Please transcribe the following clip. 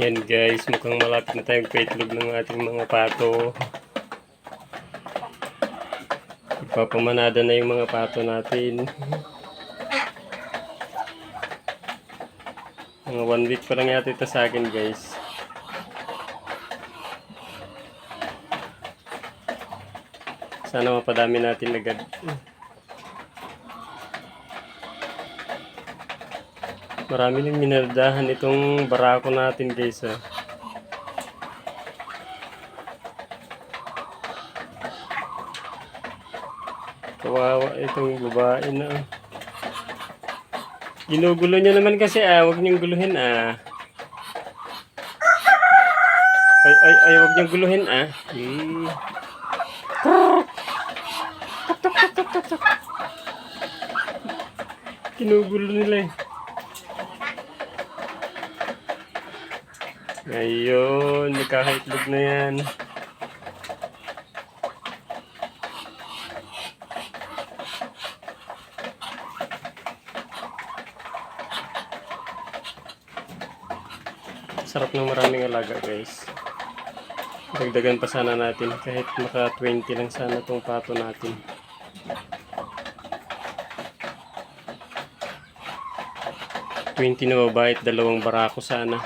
Yan guys, mukhang malapit na tayong paitlog ng ating mga pato. Ipapamanada na yung mga pato natin. Mga one week pa lang yata ito sa akin guys. Sana mapadami natin agad. Marami nang minardahan itong barako natin guys ah. Kawawa itong babae na. Ginugulo niya naman kasi ah, wag niyong guluhin ah. Ay, ay, ay, wag niyong guluhin ah. Hmm. Ginugulo nila eh. Ayun, nakakaitlog na yan. Sarap ng maraming alaga guys. Dagdagan pa sana natin kahit maka 20 lang sana tong pato natin. Twenty na babae at dalawang barako sana.